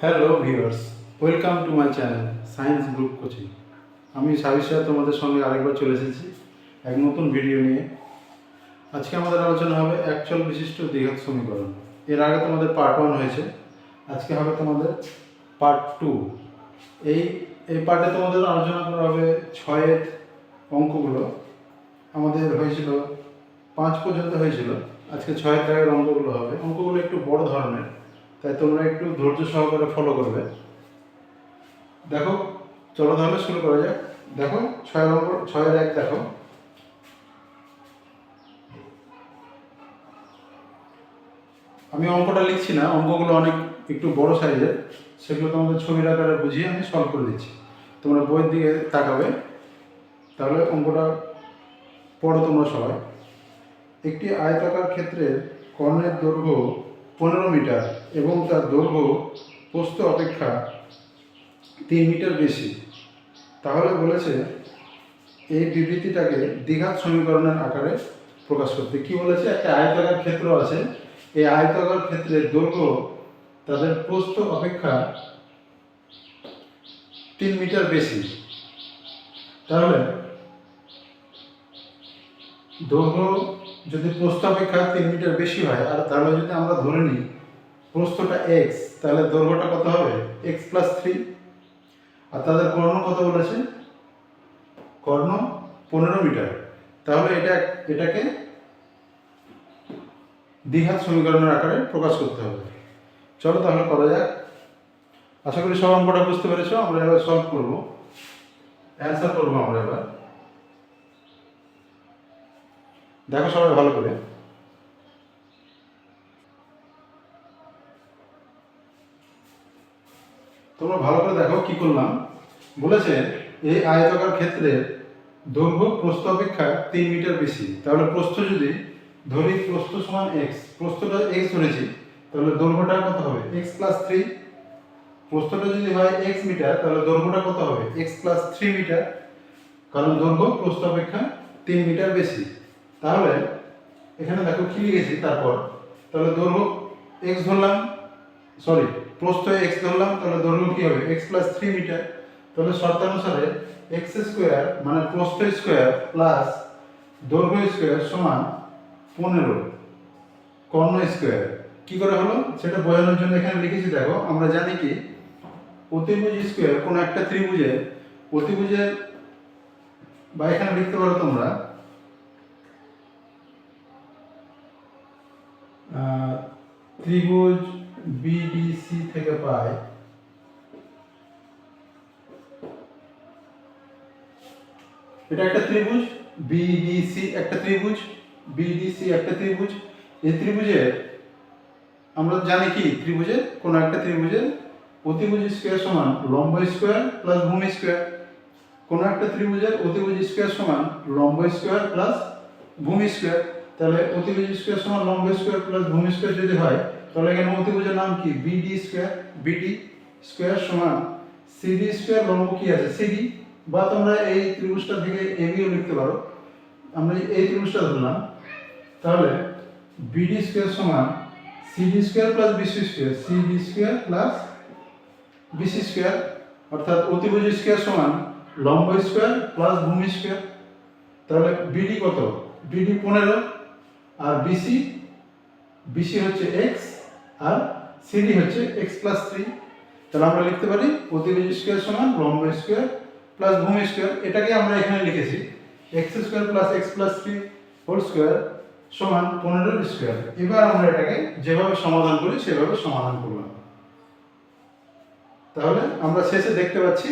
Hello viewers welcome to my channel science group coaching আমি সাবিশা তোমাদের সঙ্গে আরেকবার চলে এসেছি এক নতুন ভিডিও নিয়ে। আজকে আমাদের আলোচনা হবে একচল বিশিষ্ট দ্বিঘাত সমীকরণ। এর আগে তোমাদের পার্ট ওয়ান হয়েছে। আজকে হবে তোমাদের পার্ট টু এই এই পার্টে তোমাদের আলোচনা করা হবে ছয়ের অঙ্কগুলো। আমাদের হয়েছিল, পাঁচ পর্যন্ত হয়েছিল। আজকে ছয়ের দাগের অঙ্কগুলো হবে। অঙ্কগুলো একটু বড় ধরনের। তাই তোমরা একটু ধৈর্য সহকারে ফলো করবে। দেখো, চলো তাহলে শুরু করা যাক। দেখো, ছয় নম্বর ছয়ের এক দেখো। আমি অঙ্কটা লিখছি না, অঙ্কগুলো অনেক একটু বড় সাইজের। সেগুলো তোমাদের ছবির আকারে বুঝিয়ে আমি সলভ করে দিচ্ছি। তোমরা বইয়ের দিকে তাকাবে। তাহলে অঙ্কটা পড়ো তোমরা সবাই। একটি আয়তাকার ক্ষেত্রের কর্ণের দৈর্ঘ্য পনেরো মিটার এবং তার দৈর্ঘ্য প্রস্থ অপেক্ষা তিন মিটার বেশি। তাহলে বলেছে, এই বিবৃতিটাকে দ্বিঘাত সমীকরণের আকারে প্রকাশ করতে। কি বলেছে? একটা আয়তাকার ক্ষেত্র আছে। এই আয়তাকার ক্ষেত্রে দৈর্ঘ্য তাদের প্রস্থ অপেক্ষা তিন মিটার বেশি। তাহলে দৈর্ঘ্য যদি প্রস্থ অপেক্ষা তিন মিটার বেশি হয়, আর তাহলে যদি আমরা ধরে নিই প্রস্থটা এক্স তাহলে দৈর্ঘ্যটা কত হবে? এক্স প্লাস থ্রি আর তাদের কর্ণ কত বলেছে? কর্ণ পনেরো মিটার। তাহলে এটা, এটাকে দ্বিঘাত সমীকরণের আকারে প্রকাশ করতে হবে। চলো তাহলে করা যাক। আশা করি সব অঙ্কটা বুঝতে পেরেছ। আমরা এবার সলভ করব। অ্যান্সার করব আমরা এবার। দেখো সবাই ভালো করে। তোমরা ভালো করে দেখো কি করলাম। বলেছে, এই আয়তাকার ক্ষেত্রে দৈর্ঘ্য প্রস্থ অপেক্ষা তিন মিটার বেশি। তাহলে প্রস্থ যদি ধরি, প্রস্থ সমান এক্স প্রস্থটা এক্স ধরেছি, তাহলে দৈর্ঘ্যটা কত হবে? এক্স প্লাস থ্রি প্রস্থটা যদি হয় এক্স মিটার, তাহলে দৈর্ঘ্যটা কত হবে? X plus three metre. কারণ দৈর্ঘ্য প্রস্থ অপেক্ষা তিন মিটার বেশি। তাহলে এখানে দেখো কি লিখেছি তারপর। তাহলে দৈর্ঘ্য এক্স ধরলাম সরি প্রস্থ এক্স ধরলাম, তাহলে দৈর্ঘ্য কি হবে? এক্স প্লাস থ্রি মিটার তাহলে শর্তানুসারে এক্স স্কোয়ার মানে প্রস্থ স্কোয়ার প্লাস দৈর্ঘ্য স্কোয়ার সমান পনেরো, কর্ণ স্কোয়ার কি করে হলো? সেটা বোঝানোর জন্য এখানে লিখেছি, দেখো, আমরা জানি কি, অতিভুজ স্কোয়ার কোনো একটা ত্রিভুজের অতিভুজের বা এখানে লিখতে পারো তোমরা ত্রিভুজ বিডিসি থেকে পাই। এটা একটা ত্রিভুজ বিডিসি একটা ত্রিভুজ বিডিসি একটা ত্রিভুজ। এই ত্রিভুজের আমরা জানি কি? ত্রিভুজের কোন একটা ত্রিভুজের অতিভুজ স্কোয়ার সমান লম্ব স্কোয়ার প্লাস ভূমি স্কোয়ার। কোন একটা ত্রিভুজের অতিভুজ স্কোয়ার সমান লম্ব স্কোয়ার প্লাস ভূমি স্কোয়ার। তাহলে অতিভুজ স্কোয়ার সমান লম্ব স্কোয়ার প্লাস ভূমি স্কোয়ার যদি হয়, তাহলে এখানে অতিভুজের নাম কি? বিডি স্কোয়ার বিডি স্কোয়ার সমান সিডি স্কোয়ার লম্ব কি আছে? সিডি বা তোমরা এই ত্রিভুজটা থেকে এবিও লিখতে পারো। আমরা এই ত্রিভুজটা ধরলাম। তাহলে বিডি স্কোয়ার সমান CD square plus BC square CD square plus BC square অর্থাৎ অতিভুজ স্কোয়ার সমান লম্ব স্কোয়ার প্লাস ভূমি স্কোয়ার তাহলে বিডি কত? বিডি পনেরো। আর বিসি বিসি হচ্ছে এক্স আর সিডি হচ্ছে এক্স প্লাস থ্রি তাহলে আমরা লিখতে পারি অতিভুজ স্কোয়ার সমান লম্ব স্কোয়ার প্লাস ভূমি স্কোয়ার এটাকে আমরা এখানে লিখেছি X square plus X plus three whole square সমান পনেরো স্কোয়ার এবার আমরা এটাকে যেভাবে সমাধান করি সেভাবে সমাধান করলাম। তাহলে আমরা শেষে দেখতে পাচ্ছি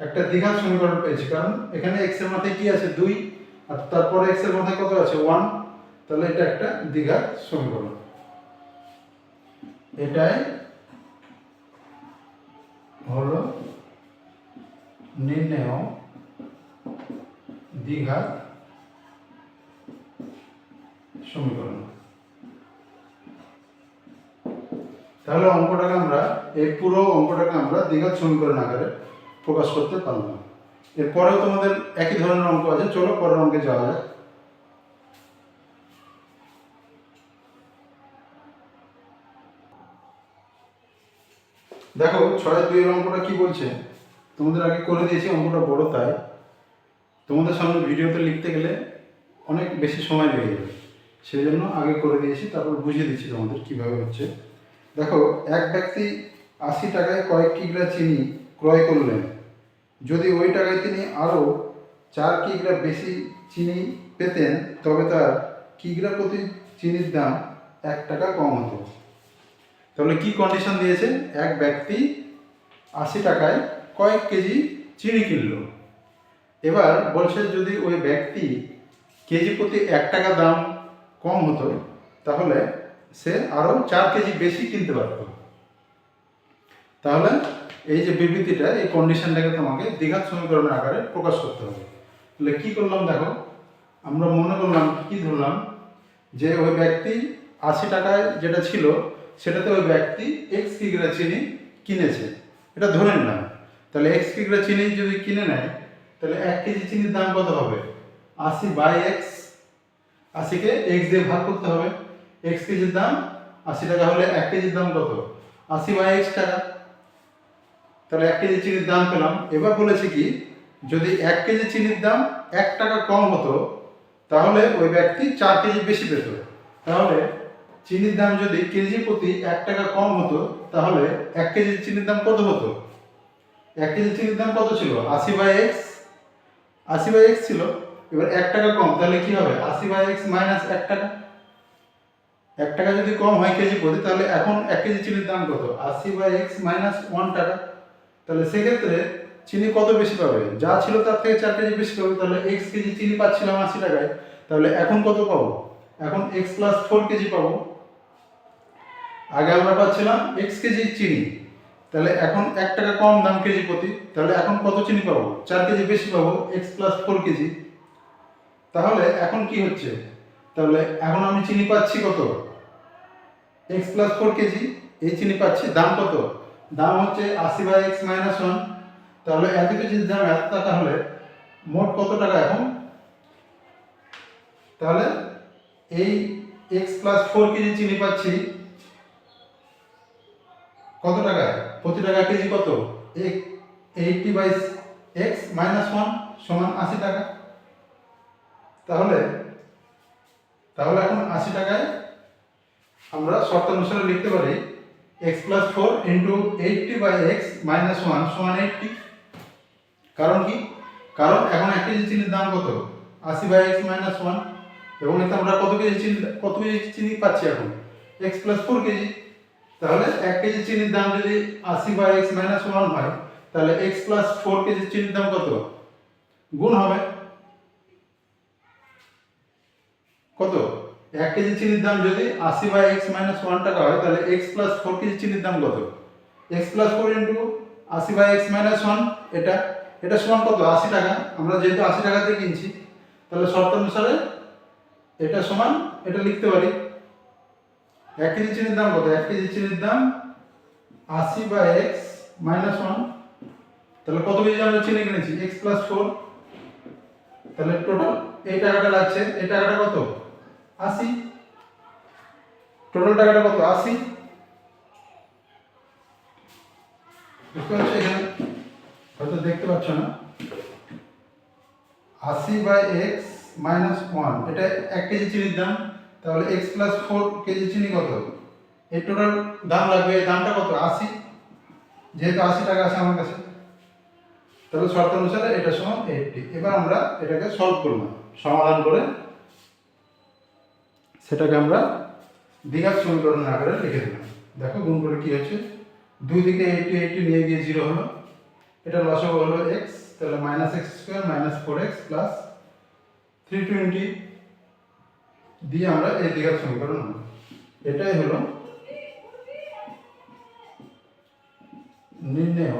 একটা দ্বিঘাত সমীকরণ পেয়েছি। কারণ এখানে এক্সের মাথায় কি আছে? দুই। আর তারপরে এক্সের মাথায় কত আছে? ওয়ান তাহলে এটা একটা দ্বিঘাত সমীকরণ। এটাই হলো নির্ণয় দ্বিঘাত সমীকরণ। তাহলে অঙ্কটাকে আমরা, এই পুরো অঙ্কটাকে আমরা দ্বিঘাত সমীকরণ আকারে প্রকাশ করতে পারলাম এরপরেও তোমাদের একই ধরনের অঙ্ক আছে, চলো পরের অঙ্কে যাওয়া যাক। দেখো ছয় দুইয়ের অঙ্কটা কি বলছে? তোমাদের আগে করে দিয়েছি, অঙ্কটা বড় তাই। তোমাদের সামনে ভিডিওতে লিখতে গেলে অনেক বেশি সময় লেগে যাবে। সেই জন্য আগে করে দিয়েছি, তারপর বুঝিয়ে দিচ্ছি তোমাদের কীভাবে হচ্ছে। দেখো, এক ব্যক্তি আশি টাকায় কয়েক কিগ্রা চিনি ক্রয় করলেন। যদি ওই টাকায় তিনি আরও চার কিগ্রা বেশি চিনি পেতেন, তবে তার কিগ্রা প্রতি চিনির দাম এক টাকা কম হতো। তাহলে কি কন্ডিশন দিয়েছে? এক ব্যক্তি আশি টাকায় কয়েক কেজি চিনি কিনলো। এবার বলছে যদি ওই ব্যক্তি কেজি প্রতি এক টাকা দাম কম হতো, তাহলে সে আরও চার কেজি বেশি কিনতে পারত। তাহলে এই যে বিবৃতিটা, এই কন্ডিশনটাকে তোমাকে দ্বিঘাত সমীকরণের আকারে প্রকাশ করতে হবে। তাহলে কী করলাম দেখো, আমরা মনে করলাম, কি ধরলাম যে ওই ব্যক্তি আশি টাকায় যেটা ছিল সেটাতে ওই ব্যক্তি এক্স কিগ্রা চিনি? কিনেছে। এটা ধরে নিলাম তাহলে এক্স কিগ্রা চিনি? যদি কিনে নেয়, তাহলে এক কেজি চিনির দাম কত হবে? আশি বাই এক্স আশিকে এক্স দিয়ে ভাগ করতে হবে। এক্স কেজির দাম আশি টাকা হলে এক কেজির দাম কত? আশি বাই এক্স টাকা। তাহলে এক কেজি চিনির দাম পেলাম। এবার বলেছে কি, যদি এক কেজি চিনির দাম এক টাকা কম হতো, তাহলে ওই ব্যক্তি চার কেজি বেশি পেত। তাহলে চিনির দাম যদি কেজি প্রতি এক টাকা কম হতো, তাহলে এক কেজি চিনির দাম কত হতো? এক কেজি চিনির দাম কত ছিল? আশি বাই এক্স। আশি বাই এক্স ছিল। এবার এক টাকা কম, তাহলে কি হবে? আশি বাই এক্স মাইনাস এক টাকা। এক টাকা যদি কম হয় কেজি প্রতি, তাহলে এখন এক কেজি চিনির দাম কত? আশি বাই এক্স মাইনাস ওয়ান টাকা। তাহলে সেক্ষেত্রে চিনি কত বেশি পাবে? যা ছিল তার থেকে চার কেজি বেশি পাবে, তাহলে এক্স কেজি চিনি পাচ্ছিলাম আশি টাকায়। তাহলে এখন কত পাবো? এখন এক্স প্লাস ফোর কেজি পাবো। আগে আমরা পাচ্ছিলাম এক্স কেজি চিনি। তাহলে এখন এক টাকা কম দাম কেজি প্রতি, তাহলে এখন কত চিনি পাবো? চার কেজি বেশি পাবো এক্স প্লাস ফোর কেজি। তাহলে এখন কি হচ্ছে? তাহলে এখন আমি চিনি পাচ্ছি কত? এক্স প্লাস ফোর কেজি, এই চিনি পাচ্ছি দাম কত? দাম হচ্ছে আশি বাই এক্স মাইনাস ওয়ান তাহলে এত কেজির দাম এত টাকা হলে মোট কত টাকা এখন? তাহলে এই এক্স প্লাস ফোর কেজি চিনি পাচ্ছি কত টাকায় প্রতি টাকা কেজি কত? Eighty by X minus one সমান আশি টাকা। তাহলে তাহলে এখন আশি টাকায় আমরা শর্তানুসারে লিখতে পারি X plus four into eighty by X minus one সমান এইটটি। কারণ কি? কারণ এখন এক কেজি চিনির দাম কত? আশি বাই এক্স মাইনাস ওয়ান। এবং এতে আমরা কত কেজি চিনি, কত কেজি চিনি পাচ্ছি এখন? X plus four KG. তাহলে এক কেজি চিনির দাম যদি আশি বাই এক্স মাইনাস ওয়ান হয়, তাহলে এক্স প্লাস ফোর কেজি চিনির দাম কত? গুণ হবে। কত? এক কেজি চিনির দাম যদি আশি বাই এক্স মাইনাস ওয়ান টাকা হয়, তাহলে এক্স প্লাস ফোর কেজি চিনির দাম কত? এক্স প্লাস ফোর ইন্টু আশি বাই এক্স মাইনাস ওয়ান এটা এটা সমান কত? আশি টাকা। আমরা যেহেতু আশি টাকাতে কিনছি, তাহলে শর্ত অনুসারে এটা সমান, এটা লিখতে পারি। এক কেজি চিনির দাম কত? এক কেজি চিনির দাম আশি বাই এক্স মাইনাস ওয়ান তাহলে কত কেজি আমরা চিনি কিনেছি? এক্স প্লাস ফোর তাহলে টোটাল এই টাকাটা লাগছে, এই টাকাটা কত? আশি। টোটাল টাকাটা কত? আশি। হয়তো দেখতে পাচ্ছ না। আশি বাই এক্স মাইনাস ওয়ান এটা এক কেজি চিনির দাম। তাহলে এক্স প্লাস ফোর কেজি চিনি কত? এই টোটাল দাম লাগবে দামটা কত? আশি। যেহেতু আশি টাকা আছে আমার কাছে। তাহলে শর্ত অনুসারে এটা সমান এইটটি এবার আমরা এটাকে সলভ করলাম সমাধান করে সেটাকে আমরা দ্বিঘাত সমীকরণের আকারে লিখে দিলাম। দেখো গুণ করে কি হচ্ছে? দুই দিকে এইটি এইটি নিয়ে গিয়ে জিরো হলো। এটা লসাগু হলো এক্স তাহলে minus X square minus four X plus three twenty দিয়ে আমরা এই দ্বিঘাত সমীকরণ হলো এটাই হলো নির্ণয়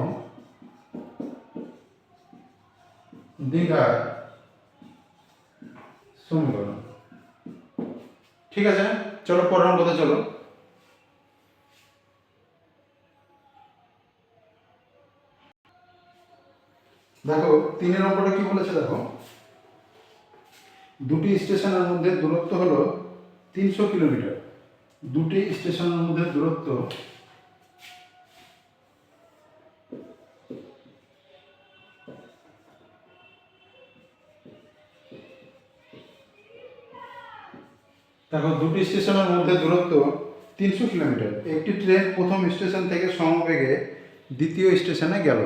দ্বিঘাত সমীকরণ। ঠিক আছে? চলো পরের অঙ্কতে চলো। দেখো, তিনের অঙ্কটা কি বলেছে দেখো? দুটি স্টেশনের মধ্যে দূরত্ব হলো তিনশো কিলোমিটার। দুটি স্টেশনের মধ্যে দূরত্ব দেখো, দুটি স্টেশনের মধ্যে দূরত্ব তিনশো কিলোমিটার। একটি ট্রেন প্রথম স্টেশন থেকে সমবেগে দ্বিতীয় স্টেশনে গেল।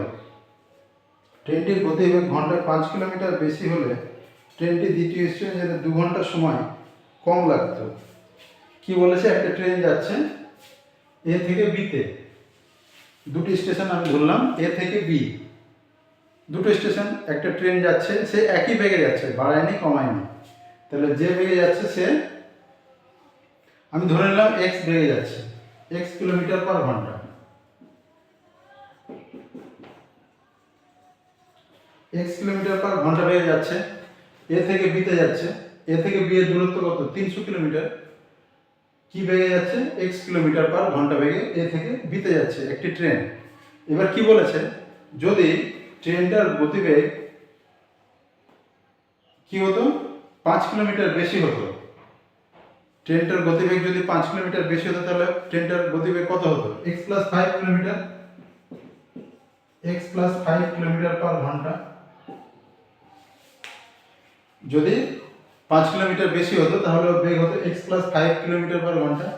ট্রেনটির গতিবেগ ঘন্টায় পাঁচ কিলোমিটার বেশি হলে ট্রেনটি দ্বিতীয় স্টেশন যেতে দু ঘণ্টা সময় কম লাগতো। কি বলেছে? একটা ট্রেন যাচ্ছে, এ থেকে বিতে দুটি স্টেশন আমি ধরলাম, এ থেকে বি দুটো স্টেশন, একটা ট্রেন যাচ্ছে, সে একই বেগে যাচ্ছে, বাড়ায়নি, কমায়নি। তাহলে যে বেগে যাচ্ছে, সে আমি ধরে নিলাম এক্স বেগে যাচ্ছে এক্স কিলোমিটার পার ঘণ্টা। এক্স কিলোমিটার পার ঘণ্টা বেগে যাচ্ছে। এ থেকে বিতে যাচ্ছে। এ থেকে বি এর দূরত্ব কত? তিনশো কিলোমিটার। কি বেগে যাচ্ছে এক্স কিলোমিটার পার ঘণ্টা বেগে এ থেকে বিতে যাচ্ছে একটি ট্রেন এবার কি বলেছে? যদি ট্রেনটার গতিবেগ কি হতো? পাঁচ কিলোমিটার বেশি হতো। ট্রেনটার গতিবেগ যদি পাঁচ কিলোমিটার বেশি হতো, তাহলে ট্রেনটার গতিবেগ কত হতো? X plus five kilometre. X plus five kilometre per ঘণ্টা। যদি পাঁচ কিলোমিটার বেশি হতো, তাহলে বেগ হতো X plus five kilometre per ঘণ্টা।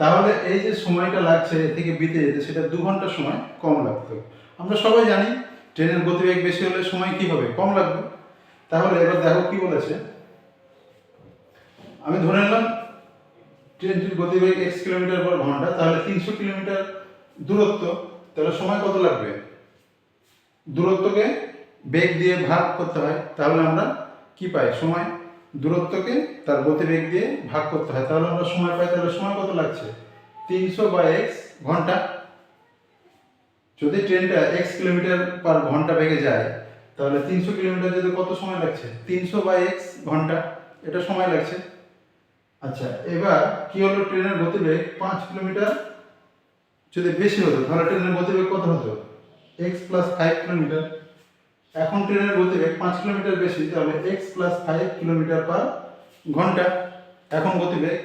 তাহলে এই যে সময়টা লাগছে এ থেকে বিতে যেতে, সেটা দু ঘণ্টা সময় কম লাগতো। আমরা সবাই জানি ট্রেনের গতিবেগ বেশি হলে সময় কি হবে? কম লাগবে। তাহলে এবার দেখো কি বলেছে। আমি ধরে নিলাম ট্রেনটির গতিবেগ এক্স কিলোমিটার পার ঘণ্টা, তাহলে তিনশো কিলোমিটার দূরত্ব, তাহলে সময় কত লাগবে? দূরত্বকে বেগ দিয়ে ভাগ করতে হয়। তাহলে আমরা কি পাই সময়। দূরত্বকে তার গতিবেগ দিয়ে ভাগ করতে হয়। তাহলে আমরা সময় পাই, তাহলে সময় কত লাগছে? তিনশো বা এক্স ঘণ্টা। যদি ট্রেনটা এক্স কিলোমিটার পার ঘণ্টা বেগে যায়, তাহলে তিনশো কিলোমিটার যেতে কত সময় লাগছে? তিনশো বা এক্স ঘণ্টা। এটা সময় লাগছে। আচ্ছা এবার কি হলো? ট্রেনের গতিবেগ পাঁচ কিলোমিটার যদি বেশি হতো, তাহলে ট্রেনের গতিবেগ কত হতো? X plus five kilometre. এখন ট্রেনের গতিবেগ পাঁচ কিলোমিটার বেশি, তাহলে X plus five kilometre per ঘণ্টা। এখন গতিবেগ,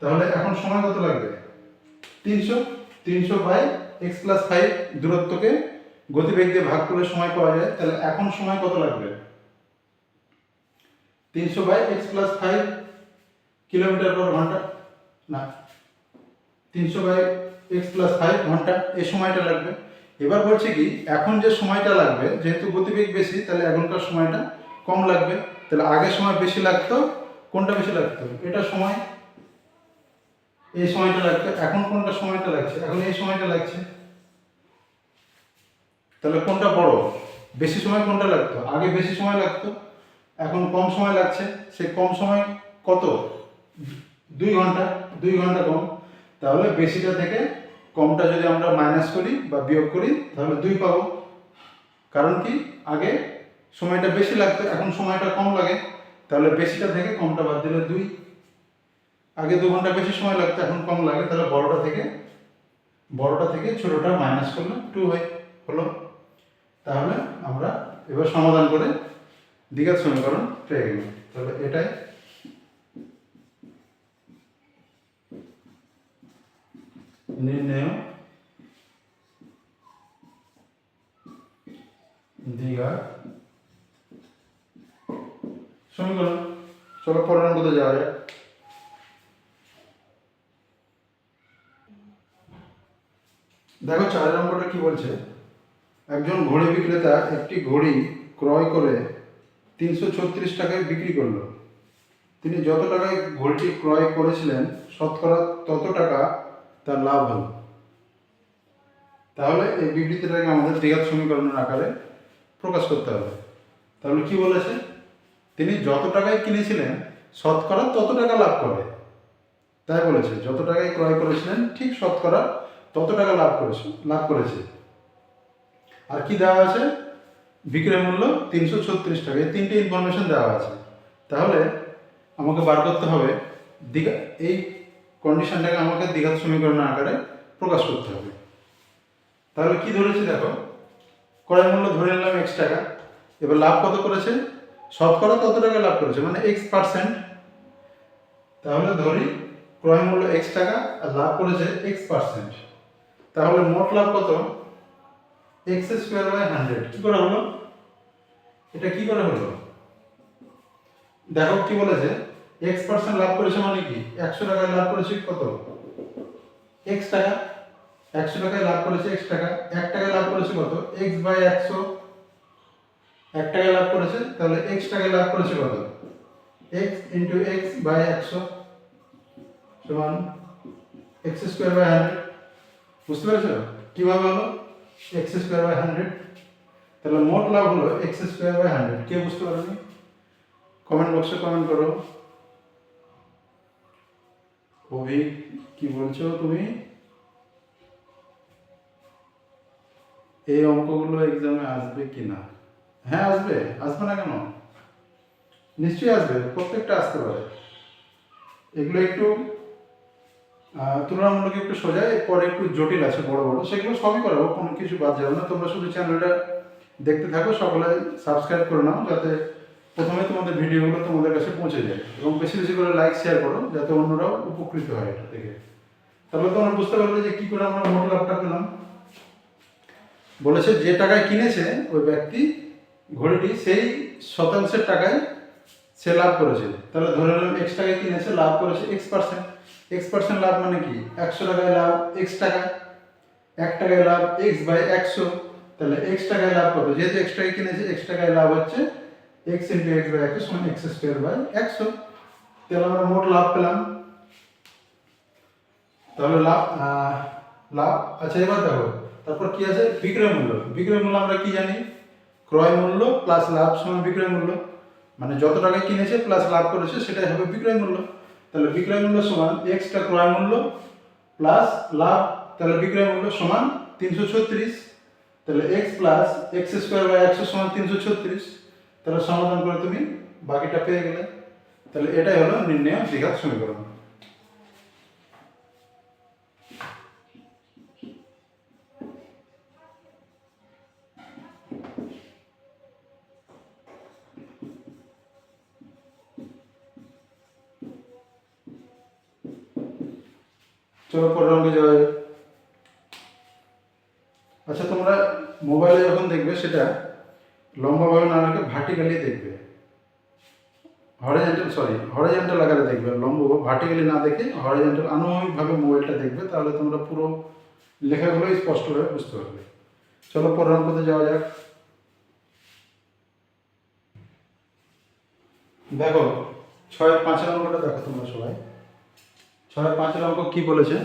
তাহলে এখন সময় কত লাগবে? তিনশো তিনশো বাই এক্স প্লাস ফাইভ দূরত্বকে গতিবেগ দিয়ে ভাগ করে সময় পাওয়া যায়, তাহলে এখন সময় কত লাগবে? তিনশো by X plus five kilometre per ঘণ্টা। না, তিনশো বাই এক্স প্লাস ফাইভ ঘণ্টা, এই সময়টা লাগবে। এবার বলছে কি, এখন যে সময়টা লাগবে, যেহেতু গতিবেগ বেশি, তাহলে এখনকার সময়টা কম লাগবে। তাহলে আগের সময় বেশি লাগতো, কোনটা বেশি লাগতো? এটা সময়, এই সময়টা লাগতো, এখন কোনটা সময়টা লাগছে? এখন এই সময়টা লাগছে। তাহলে কোনটা বড়? বেশি সময় কোনটা লাগতো? আগে বেশি সময় লাগতো, এখন কম সময় লাগছে। সে কম সময় কত? দুই ঘণ্টা দুই ঘণ্টা কম। তাহলে বেশিটা থেকে কমটা যদি আমরা মাইনাস করি বা বিয়োগ করি, তাহলে দুই পাবো। কারণ কি? আগে সময়টা বেশি লাগতো, এখন সময়টা কম লাগে। তাহলে বেশিটা থেকে কমটা বাদ দিলে দুই। আগে দু ঘণ্টা বেশি সময় লাগতো, এখন কম লাগে। তাহলে বড়টা থেকে বড়টা থেকে ছোটটা মাইনাস করলে টু হয়, হলো। তাহলে আমরা এবার সমাধান করে দ্বিঘাত সমীকরণ পেয়ে গেলাম। তাহলে এটাই নির্ণয় দীঘা সমীকরণ চলো পরের অঙ্কতে যাওয়া যায় দেখো চার নম্বরটা কি বলছে? একজন ঘড়ি বিক্রেতা একটি ঘড়ি ক্রয় করে তিনশো ছত্রিশ টাকায় বিক্রি করল। তিনি যত টাকায় ঘড়িটি ক্রয় করেছিলেন শতকরা তত টাকা তার লাভ হলো। তাহলে এই বিবৃতিটাকে আমাদের দ্বিঘাত সমীকরণের আকারে প্রকাশ করতে হবে। তাহলে কি বলেছে? তিনি যত টাকায় কিনেছিলেন, শতকরা তত টাকা লাভ করে। তাই বলেছে, যত টাকায় ক্রয় করেছিলেন, ঠিক শতকরা তত টাকা লাভ করেছে লাভ করেছে। আর কি দেওয়া আছে বিক্রয় মূল্য তিনশো ছত্রিশ টাকা। এই তিনটে ইনফরমেশন দেওয়া আছে। তাহলে আমাকে বার করতে হবে। দীঘা এই কন্ডিশনটাকে আমাকে দ্বিঘাত সমীকরণের আকারে প্রকাশ করতে হবে। তাহলে কি ধরেছি দেখো? ক্রয় মূল্য ধরে নিলাম এক্স টাকা। এবার লাভ কত করেছে? শতকরা কত টাকা লাভ করেছে মানে এক্স পার্সেন্ট তাহলে ধরি ক্রয় মূল্য এক্স টাকা আর লাভ করেছে এক্স পার্সেন্ট তাহলে মোট লাভ কত? এক্স স্কোয়ার বাই হান্ড্রেড কি করে হলো? এটা কি করে হলো? দেখো কি বলেছে? এক্স পার্সেন্ট লাভ করেছে মানে কি? একশো টাকায় লাভ করেছে কত? এক্স টাকা। একশো টাকায় লাভ করেছে এক্স টাকা। এক টাকায় লাভ করেছে কত? এক্স বাই একশো। এক টাকায় লাভ করেছে, তাহলে এক্স টাকায় লাভ করেছে কত? এক্স ইন্টু এক্স বাই একশো সমান এক্স স্কোয়ার বাই হান্ড্রেড বুঝতে পেরেছ? কীভাবে হলো? এক্স স্কোয়ার বাই হান্ড্রেড তাহলে মোট লাভ হলো এক্স স্কোয়ার বাই হান্ড্রেড কে বুঝতে পারোনি? কমেন্ট বক্সে কমেন্ট করো। অভি কি বলছো তুমি? এই অঙ্কগুলো এক্সামে আসবে কি না হ্যাঁ আসবে। আসবে না কেন? নিশ্চয়ই আসবে, প্রত্যেকটা আসতে পারে। এগুলো একটু তুলনামূলক একটু সোজা, এরপরে একটু জটিল আছে, বড় বড়, সেগুলো সবই করাবো, কোনো কিছু বাদ যাবে না। তোমরা শুধু চ্যানেলটা দেখতে থাকো, সকলে সাবস্ক্রাইব করে নাও, যাতে প্রথমে তোমাদের ভিডিওগুলো তোমাদের কাছে পৌঁছে যায় এবং বেশি বেশি করে লাইক শেয়ার করো যাতে অন্যরাও উপকৃত হয় এটা থেকে। তাহলে তোমরা বুঝতে পারবে যে কি করে আমরা মোট লাভটা পেলাম। বলেছে যে টাকায় কিনেছে ওই ব্যক্তি, ঘড়িটি সেই শতাংশের টাকায় সে লাভ করেছে। তাহলে ধরে নিলাম এক্স টাকায় কিনেছে, লাভ করেছে এক্স পার্সেন্ট এক্স পার্সেন্ট লাভ মানে কি? একশো টাকায় লাভ এক্স টাকা, এক টাকায় লাভ এক্স বাই একশো। তাহলে এক্স টাকায় লাভ কত? যেহেতু এক্স টাকায় কিনেছে এক্স টাকায় লাভ হচ্ছে এক্স ইন্টু এক্স বাই একশো সমান এক্স স্কোয়ার বাই একশো তাহলে আমরা মোট লাভ পেলাম। তাহলে লাভ লাভ আচ্ছা এবার দেখো, তারপর কি আছে? বিক্রয় মূল্য। বিক্রয় মূল্য আমরা কি জানি? ক্রয় মূল্য প্লাস লাভ সমান বিক্রয় মূল্য। মানে যত টাকায় কিনেছে প্লাস লাভ করেছে, সেটাই হবে বিক্রয় মূল্য। তাহলে বিক্রয় মূল্য সমান এক্সটা ক্রয় মূল্য প্লাস লাভ, তাহলে বিক্রয় মূল্য সমান তিনশো ছত্রিশ। তাহলে X plus X square by একশো সমান তিনশো ছত্রিশ। তাহলে সমাধান করে তুমি বাকিটা পেয়ে গেলে। তাহলে এটাই হলো নির্ণয় দ্বিঘাত সমীকরণ। চলো পরের অঙ্কে যাওয়া যাক। আচ্ছা তোমরা মোবাইলে যখন দেখবে সেটা লম্বাভাবে না রেখে ভার্টিক্যালি দেখবে। হরিজেন্টাল সরি হরিজেন্টাল আকারে দেখবে লম্ব। ভার্টিক্যালি না দেখে হরিজেন্টাল আনুভূমিকভাবে মোবাইলটা দেখবে, তাহলে তোমরা পুরো লেখাগুলো স্পষ্টভাবে বুঝতে পারবে। চলো পরের অঙ্কতে যাওয়া যাক। দেখো, ছয় পাঁচের অঙ্কটা দেখো তোমরা সবাই। ছয় পাঁচের অঙ্ক কি বলেছে?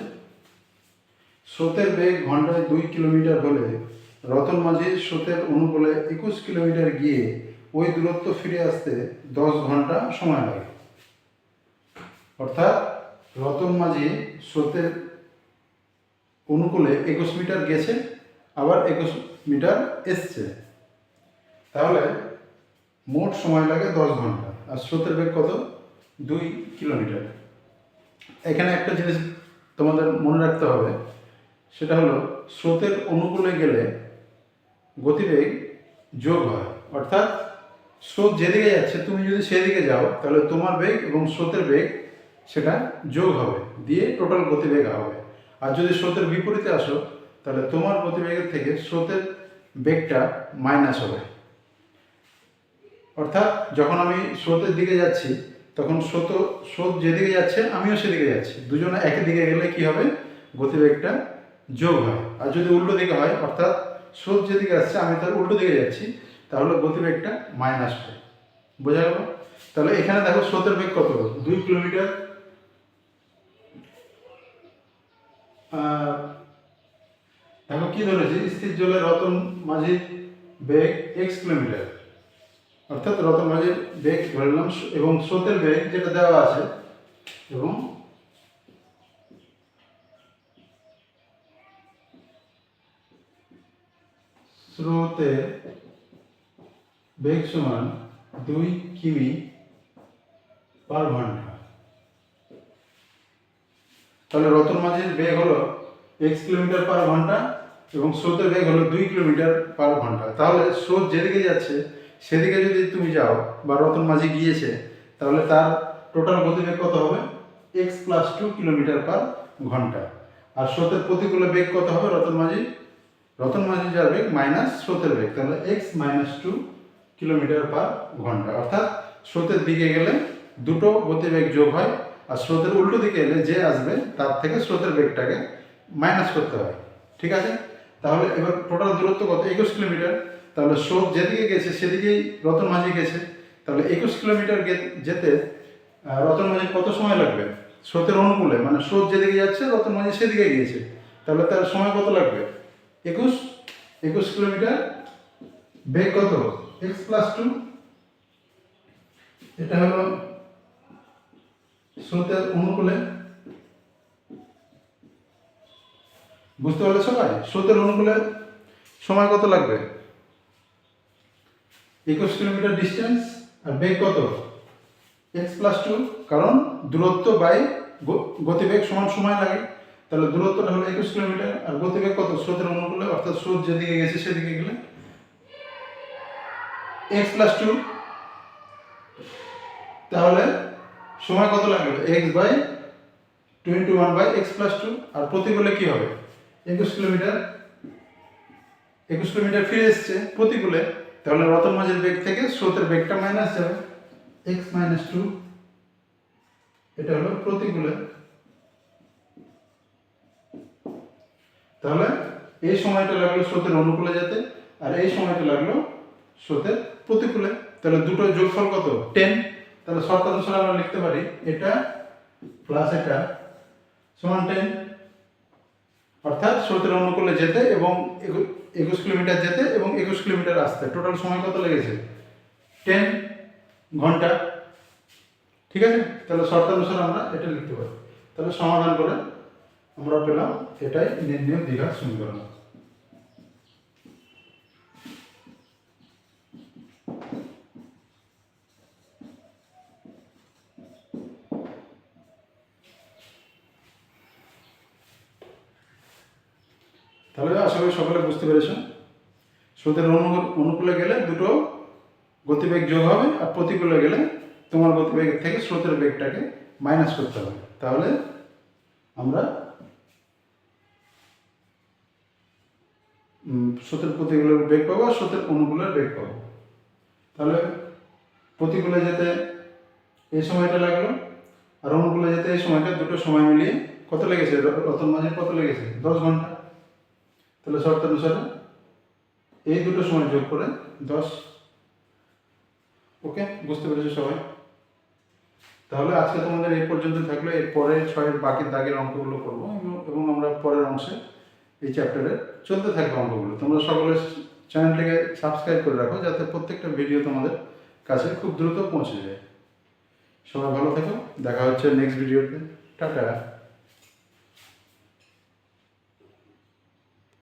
স্রোতের বেগ ঘন্টায় দুই কিলোমিটার হলে রতন মাঝি স্রোতের অনুকূলে একুশ কিলোমিটার গিয়ে ওই দূরত্ব ফিরে আসতে দশ ঘণ্টা সময় লাগে। অর্থাৎ রতন মাঝি স্রোতের অনুকূলে একুশ মিটার গেছে, আবার একুশ মিটার এসছে। তাহলে মোট সময় লাগে দশ ঘণ্টা, আর স্রোতের বেগ কত? দুই কিলোমিটার। এখানে একটা জিনিস তোমাদের মনে রাখতে হবে, সেটা হলো স্রোতের অনুকূলে গেলে গতিবেগ যোগ হয়। অর্থাৎ স্রোত যেদিকে যাচ্ছে, তুমি যদি সেদিকে যাও, তাহলে তোমার বেগ এবং স্রোতের বেগ সেটা যোগ হবে, দিয়ে টোটাল গতিবেগ হবে। আর যদি স্রোতের বিপরীতে আসো, তাহলে তোমার গতিবেগের থেকে স্রোতের বেগটা মাইনাস হবে। অর্থাৎ যখন আমি স্রোতের দিকে যাচ্ছি, তখন স্রোত স্রোত যেদিকে যাচ্ছে, আমিও সেদিকে যাচ্ছি। দুজনে একই দিকে গেলে কি হবে? গতিবেগটা যোগ হয়। আর যদি উল্টো দিকে হয়, অর্থাৎ স্রোত যেদিকে আসছে, আমি তার উল্টো দিকে যাচ্ছি, তাহলে গতিবেগটা মাইনাস হয় বোঝা গেল? তাহলে এখানে দেখো স্রোতের বেগ কত? দুই কিলোমিটার দেখো কি ধরেছি? স্থির জলে রতন মাঝির বেগ এক্স কিলোমিটার। অর্থাৎ রতন মাঝির বেগ ধরলাম এবং স্রোতের বেগ যেটা দেওয়া আছে, এবং স্রোতের বেগ সমান দুই কিমি পার ঘণ্টা। তাহলে রতন মাঝির বেগ হলো এক্স কিলোমিটার পার ঘণ্টা এবং স্রোতের বেগ হলো দুই কিলোমিটার পার ঘণ্টা। তাহলে স্রোত যেদিকে যাচ্ছে, সেদিকে যদি তুমি যাও বা রতন মাঝি গিয়েছে, তাহলে তার টোটাল গতিবেগ কত হবে? X plus two kilometre per ঘণ্টা। আর স্রোতের প্রতিকূলে বেগ কত হবে রতন মাঝি রতন মাঝি যার বেগ মাইনাস স্রোতের বেগ, তাহলে X minus two kilometre per ঘণ্টা। অর্থাৎ স্রোতের দিকে গেলে দুটো গতিবেগ যোগ হয়, আর স্রোতের উল্টো দিকে এলে যে আসবে, তার থেকে স্রোতের বেগটাকে মাইনাস করতে হয়। ঠিক আছে? তাহলে এবার টোটাল দূরত্ব কত? একুশ কিলোমিটার তাহলে স্রোত যেদিকে গেছে, সেদিকেই রতন মাঝি গেছে। তাহলে একুশ কিলোমিটার যেতে রতন মাঝির কত সময় লাগবে? স্রোতের অনুকূলে মানে স্রোত যেদিকে যাচ্ছে, রতন মাঝি সেদিকে গিয়েছে। তাহলে তার সময় কত লাগবে? একুশ একুশ কিলোমিটার, বেগ কত? এক্স প্লাস টু এটা হলো স্রোতের অনুকূলে। বুঝতে পারলে সবাই? স্রোতের অনুকূলে সময় কত লাগবে? একুশ কিলোমিটার ডিস্টেন্স আর বেগ কত? এক্স প্লাস টু কারণ দূরত্ব বাই গতিবেগ সমান সময় লাগে। তাহলে দূরত্বটা হলো একুশ কিলোমিটার, আর গতিবেগ কত? স্রোতের অনুকূলে, অর্থাৎ স্রোত যেদিকে গেছে সেদিকে গেলে এক্স প্লাস টু তাহলে সময় কত লাগবে X by twenty one by X plus two আর প্রতিকূলে কি হবে? একুশ কিলোমিটার একুশ কিলোমিটার ফিরে এসছে প্রতিকূলে, তাহলে রতন মাঝের বেগ থেকে স্রোতের বেগটা মাইনাস যাবে এক্স মাইনাস টু এটা হলো প্রতিকূলে। তাহলে এই সময়টা লাগল স্রোতের অনুকূলে যেতে, আর এই সময়টা লাগল স্রোতের প্রতিকূলে। তাহলে দুটো যোগফল কত? টেন। তাহলে শর্ত অনুসারে আমরা লিখতে পারি এটা প্লাস এটা সমান টেন। অর্থাৎ স্রোতের অনুকূলে যেতে এবং একু- একুশ কিলোমিটার যেতে এবং একুশ কিলোমিটার আসতে। টোটাল সময় কত লেগেছে? টেন ঘণ্টা। ঠিক আছে? তাহলে শর্তানুসারে আমরা এটা লিখতে পারি। তাহলে সমাধান করে আমরা পেলাম এটাই নির্ণয় দীঘার সমীকরণ। তাহলে আশা করি সকলে বুঝতে পেরেছ। স্রোতের অনুকূল গেলে দুটো গতিবেগ যোগ হবে আর প্রতিকূলে গেলে তোমার গতিবেগ থেকে স্রোতের বেগটাকে মাইনাস করতে হবে। তাহলে আমরা স্রোতের প্রতিকূলের বেগ পাবো আর স্রোতের অনুকূলের বেগ পাবো। তাহলে প্রতিকূলে যেতে এই সময়টা লাগল আর অনুকূলে যেতে এই সময়টা দুটো সময় মিলিয়ে কত লেগেছে? রতন মাঝে কত লেগেছে? দশ ঘণ্টা। তাহলে শর্ত অনুসারে এই দুটো সময় যোগ করে দশ। ওকে? বুঝতে পেরেছ সবাই? তাহলে আজকে তোমাদের এই পর্যন্ত থাকলে। এর পরে ছয়ের বাকি দাগের অঙ্কগুলো করব এবং আমরা পরের অংশে এই চ্যাপ্টারে চলতে থাকবে অঙ্কগুলো। তোমরা সকলে চ্যানেলটাকে সাবস্ক্রাইব করে রাখো যাতে প্রত্যেকটা ভিডিও তোমাদের কাছে খুব দ্রুত পৌঁছে যায়। সবাই ভালো থেকো, দেখা হচ্ছে নেক্সট ভিডিওতে টাটা।